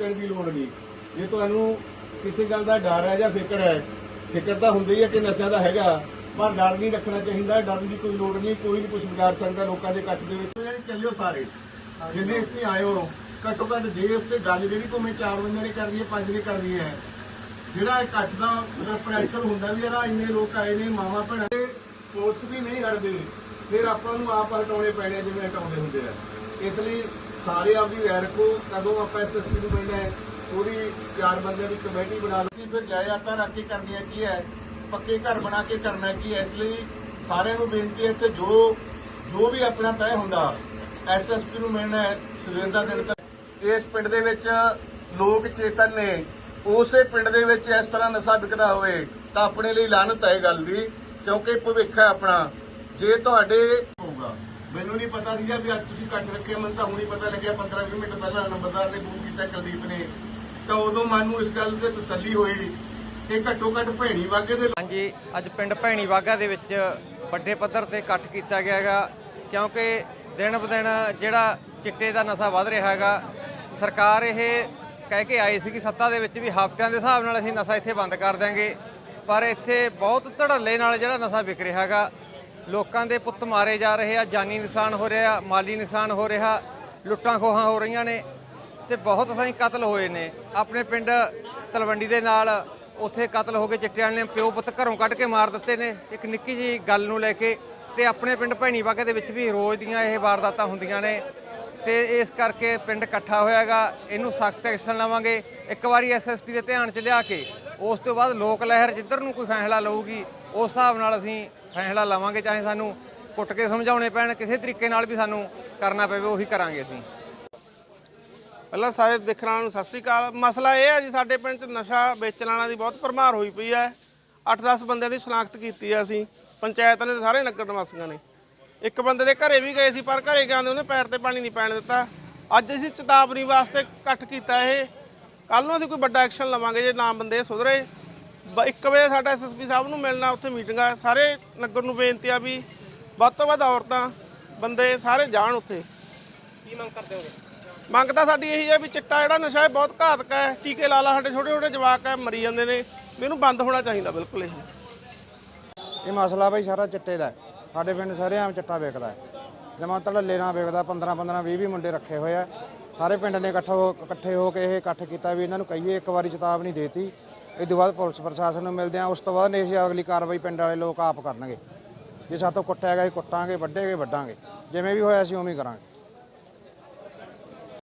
ਦੇਣ ਦੀ ਲੋੜ ਨਹੀਂ। ਜੇ ਤੁਹਾਨੂੰ ਕਿਸੇ ਗੱਲ ਦਾ ਡਰ ਹੈ ਜਾਂ ਫਿਕਰ ਹੈ ਫਿਕਰ ਤਾਂ ਹੁੰਦੀ ਹੀ ਹੈ ਕਿ ਨਸ਼ਿਆਂ ਦਾ ਹੈਗਾ ਪਰ ਡਰ ਨਹੀਂ ਰੱਖਣਾ ਚਾਹੀਦਾ ਡਰਨ ਦੀ ਕੋਈ ਲੋੜ ਨਹੀਂ ਕੋਈ ਵੀ ਕੁਝ ਵਿਗਾੜ ਸਕਦਾ ਲੋਕਾਂ ਦੇ ਇਕੱਠ ਦੇ ਵਿੱਚ। ਜਿਹੜੀ ਚੱਲਿਓ ਸਾਰੇ। ਜਿੰਨੇ ਇੱਥੇ ਆਏ ਹੋ ਘੱਟੋ ਘੱਟ ਜੇ ਉੱਤੇ ਗੱਲ ਜਿਹੜੀ ਭਾਵੇਂ ਚਾਰ ਬੰਦੇ ਨੇ ਕਰਨੀ ਹੈ ਪੰਜ ਨੇ ਕਰਨੀ ਹੈ ਜਿਹੜਾ ਇਕੱਠ ਦਾ ਪ੍ਰੈਸ਼ਰ ਹੁੰਦਾ ਵੀ ਯਾਰ ਇੰਨੇ ਲੋਕ ਆਏ ਨੇ ਮਾਵਾ ਭੈਣਾਂ ਦੇ ਕੋਚ ਵੀ ਨਹੀਂ ਹਟਦੇ। ਫਿਰ ਆਪਾਂ ਨੂੰ ਆਪ ਹਟਾਉਣੇ ਪੈਣੇ ਜਿਵੇਂ ਹਟਾਉਂਦੇ ਹੁੰਦੇ ਆ। ਇਸ ਲਈ ਸਾਰੇ ਆਪਦੀ ਰਾਇ ਰੱਖੋ ਕਦੋਂ ਆਪਾਂ ਐਸਐਸਪੀ ਨੂੰ ਮਿਲਣਾ ਹੈ, ਉਹਦੀ ਚਾਰ ਬੰਦਿਆਂ ਦੀ ਕਮੇਟੀ ਬਣਾ ਲਓ ਫਿਰ ਜਾਇਦਾਦਾਂ ਰੱਖ ਕੇ ਕਰਨੀਆਂ ਕੀ ਹੈ, ਪੱਕੇ ਘਰ ਬਣਾ ਕੇ ਕਰਨਾ ਕੀ ਹੈ, ਇਸ ਲਈ ਸਾਰਿਆਂ ਨੂੰ ਬੇਨਤੀ ਹੈ ਤੇ ਜੋ ਜੋ ਵੀ ਆਪਣਾ ਤੈਅ ਹੁੰਦਾ ਐਸਐਸਪੀ ਨੂੰ ਮਿਲਣਾ ਹੈ, ਸਵੇਰ ਦਾ ਦਿਨ ਤੱਕ ਇਸ ਪਿੰਡ ਦੇ ਵਿੱਚ ਲੋਕ ਚੇਤਨ ਨੇ, ਉਸੇ ਪਿੰਡ ਦੇ ਵਿੱਚ ਇਸ ਤਰ੍ਹਾਂ ਨਸ਼ਾ ਵਿਕਦਾ ਹੋਵੇ, ਤਾਂ ਆਪਣੇ ਲਈ ਲਾਨਤ ਹੈ ਇਹ ਗੱਲ ਦੀ, ਕਿਉਂਕਿ ਭਵਿੱਖ ਹੈ ਆਪਣਾ। ਜੇ ਤੁਹਾਡੇ ਮੈਨੂੰ ਨਹੀਂ ਪਤਾ ਸੀਗਾ ਵੀ ਅੱਜ ਤੁਸੀਂ ਇਕੱਠ ਰੱਖਿਆ ਮੈਨੂੰ ਤਾਂ ਹੁਣੀ ਪਤਾ ਲੱਗਿਆ 15 20 ਮਿੰਟ ਪਹਿਲਾਂ ਨੰਬਰਦਾਰ ਨੇ ਫੋਨ ਕੀਤਾ ਕੁਲਦੀਪ ਨੇ। ਤਾਂ ਉਦੋਂ ਮਨ ਨੂੰ ਇਸ ਗੱਲ ਤੇ ਤਸੱਲੀ ਹੋਈ ਕਿ ਘੱਟੋ ਘੱਟ ਭੈਣੀ ਵਾਗੇ ਦੇ ਹਾਂਜੀ, ਅੱਜ ਪਿੰਡ ਭੈਣੀ ਵਾਗਾ ਦੇ ਵਿੱਚ ਵੱਡੇ ਪੱਧਰ ਤੇ ਇਕੱਠ ਕੀਤਾ ਗਿਆ ਹੈਗਾ, ਕਿਉਂਕਿ ਦਿਨ ਬਦਿਨ ਜਿਹੜਾ ਚਿੱਟੇ ਦਾ ਨਸ਼ਾ ਵੱਧ ਰਿਹਾ ਹੈਗਾ, ਸਰਕਾਰ ਇਹ ਕਹਿ ਕੇ ਆਈ ਸੀ ਕਿ ਸੱਤਾ ਦੇ ਵਿੱਚ ਵੀ ਹਫ਼ਤਿਆਂ ਦੇ ਹਿਸਾਬ ਨਾਲ ਅਸੀਂ ਨਸ਼ਾ ਇੱਥੇ ਬੰਦ ਕਰ ਦਿਆਂਗੇ, ਪਰ ਇੱਥੇ ਬਹੁਤ ਧੜੱਲੇ ਨਾਲ ਜਿਹੜਾ ਨਸ਼ਾ ਵਿਕ ਰਿਹਾ ਹੈਗਾ ਲੋਕਾਂ ਦੇ ਪੁੱਤ ਮਾਰੇ ਜਾ ਰਹੇ ਆ, ਜਾਨੀ ਨੁਕਸਾਨ ਹੋ ਰਿਹਾ, ਮਾਲੀ ਨੁਕਸਾਨ ਹੋ ਰਿਹਾ, ਲੁੱਟਾਂ ਖੋਹਾਂ ਹੋ ਰਹੀਆਂ ਨੇ ਤੇ ਬਹੁਤ ਸਾਈ ਕਤਲ ਹੋਏ ਨੇ। ਆਪਣੇ ਪਿੰਡ ਤਲਵੰਡੀ ਦੇ ਨਾਲ ਉੱਥੇ ਕਤਲ ਹੋ ਗਏ ਚਿੱਟਿਆਂ ਨੇ ਪਿਓ ਪੁੱਤ ਘਰੋਂ ਕੱਢ ਕੇ ਮਾਰ ਦਿੱਤੇ ਨੇ। ਇੱਕ ਨਿੱਕੀ ਜੀ ਗੱਲ ਨੂੰ ਲੈ ਕੇ ਤੇ ਆਪਣੇ ਪਿੰਡ ਭੈਣੀ ਵਾਗੇ ਦੇ ਵਿੱਚ ਵੀ ਰੋਜ਼ ਦੀਆਂ ਇਹ ਵਾਰਦਾਤਾਂ ਹੁੰਦੀਆਂ ਨੇ ਤੇ ਇਸ ਕਰਕੇ ਪਿੰਡ ਇਕੱਠਾ ਹੋਇਆਗਾ। ਇਹਨੂੰ ਸਖਤ ਐਕਸ਼ਨ ਲਵਾਂਗੇ। ਇੱਕ ਵਾਰੀ ਐਸਐਸਪੀ ਦੇ ਧਿਆਨ 'ਚ ਲਿਆ ਕੇ ਉਸ ਤੋਂ ਬਾਅਦ ਲੋਕ ਲਹਿਰ ਜਿੱਧਰ ਨੂੰ ਕੋਈ ਫੈਸਲਾ ਲਊਗੀ, ਉਸ ਹਿਸਾਬ ਨਾਲ ਅਸੀਂ ਫੈਸਲਾ ਲਵਾਂਗੇ, ਚਾਹੇ ਸਾਨੂੰ ਕੁੱਟ ਕੇ ਸਮਝਾਉਣੇ ਪੈਣ, ਕਿਸੇ ਤਰੀਕੇ ਨਾਲ ਵੀ ਸਾਨੂੰ ਕਰਨਾ ਪਵੇ, ਉਹੀ ਕਰਾਂਗੇ ਅਸੀਂ। ਪਹਿਲਾਂ ਸਾਰੇ ਦੇਖਣ ਵਾਲਿਆਂ ਨੂੰ ਸਤਿ ਸ੍ਰੀ ਅਕਾਲ। ਮਸਲਾ ਇਹ ਹੈ ਜੀ, ਸਾਡੇ ਪਿੰਡ 'ਚ ਨਸ਼ਾ ਵੇਚਣ ਵਾਲਿਆਂ ਦੀ ਬਹੁਤ ਭਰਮਾਰ ਹੋਈ ਪਈ ਹੈ। 8-10 ਬੰਦਿਆਂ ਦੀ ਸ਼ਨਾਖਤ ਕੀਤੀ ਹੈ ਅਸੀਂ। ਪੰਚਾਇਤ ਨੇ ਸਾਰੇ ਨਗਰ ਨਿਵਾਸੀਆਂ ਨੇ। ਇੱਕ ਬੰਦੇ ਦੇ ਘਰੇ ਵੀ ਗਏ ਸੀ, ਪਰ ਘਰੇ ਗਿਆ ਉਹਨੇ ਪੈਰ ਤੇ ਪਾਣੀ ਨਹੀਂ ਪੈਣ ਦਿੱਤਾ। ਅੱਜ ਅਸੀਂ ਚੇਤਾਵਨੀ ਵਾਸਤੇ ਇਕੱਠ ਕੀਤਾ ਇਹ। ਕੱਲ ਨੂੰ ਅਸੀਂ ਕੋਈ ਵੱਡਾ ਐਕਸ਼ਨ ਲਵਾਂਗੇ ਜੇ ਨਾ ਬੰਦੇ ਸੁਧਰੇ। 1 ਵਜੇ ਸਾਡਾ ਐਸਐਸਪੀ ਸਾਹਿਬ ਨੂੰ ਮਿਲਣਾ ਉੱਥੇ ਮੀਟਿੰਗ ਆ ਸਾਰੇ ਨਗਰ ਨੂੰ ਬੇਨਤੀ ਆ ਵੀ ਵੱਧ ਤੋਂ ਵੱਧ ਔਰਤਾਂ ਬੰਦੇ ਸਾਰੇ ਜਾਣ ਉੱਥੇ। ਮੰਗ ਤਾਂ ਸਾਡੀ ਇਹੀ ਹੈ ਵੀ ਚਿੱਟਾ ਜਿਹੜਾ ਨਸ਼ਾ ਹੈ ਬਹੁਤ ਘਾਤਕ ਹੈ ਟੀਕੇ ਲਾ ਲਾ ਸਾਡੇ ਛੋਟੇ ਛੋਟੇ ਜਵਾਕ ਹੈ ਮਰੀ ਜਾਂਦੇ ਨੇ ਵੀ ਇਹਨੂੰ ਬੰਦ ਹੋਣਾ ਚਾਹੀਦਾ ਬਿਲਕੁਲ ਇਹ। ਇਹ ਮਸਲਾ ਬਈ ਸਾਰਾ ਚਿੱਟੇ ਦਾ। ਸਾਡੇ ਪਿੰਡ ਸਾਰੇ ਆਮ ਚਿੱਟਾ ਵਿਕਦਾ ਹੈ। ਜਮਾਂ ਧੜੱਲੇ ਨਾਲ ਵਿਕਦਾ 15 15 20 20 ਮੁੰਡੇ ਰੱਖੇ ਹੋਏ ਆ। ਸਾਰੇ ਪਿੰਡ ਨੇ ਇਕੱਠਾ ਹੋ ਇਕੱਠੇ ਹੋ ਕੇ ਇਹ ਇਕੱਠ ਕੀਤਾ ਵੀ ਇਹਨਾਂ ਨੂੰ ਕਹੀਏ ਇੱਕ ਵਾਰੀ ਚੇਤਾਵਨੀ ਦੇਤੀ। ਇਸ ਤੋਂ ਬਾਅਦ ਪੁਲਿਸ ਪ੍ਰਸ਼ਾਸਨ ਨੂੰ ਮਿਲਦੇ ਆ ਉਸ ਤੋਂ ਬਾਅਦ ਨਹੀਂ ਅਗਲੀ ਕਾਰਵਾਈ ਪਿੰਡ ਵਾਲੇ ਲੋਕ ਆਪ ਕਰਨਗੇ। ਜੇ ਸਾਤੋਂ ਕੁੱਟਿਆ ਗਿਆ ਅਸੀਂ ਕੁੱਟਾਂਗੇ, ਵੱਢੇਗੇ, ਵੱਢਾਂਗੇ। ਜਿਵੇਂ ਵੀ ਹੋਇਆ ਅਸੀਂ ਉਵੇਂ ਹੀ ਕਰਾਂਗੇ।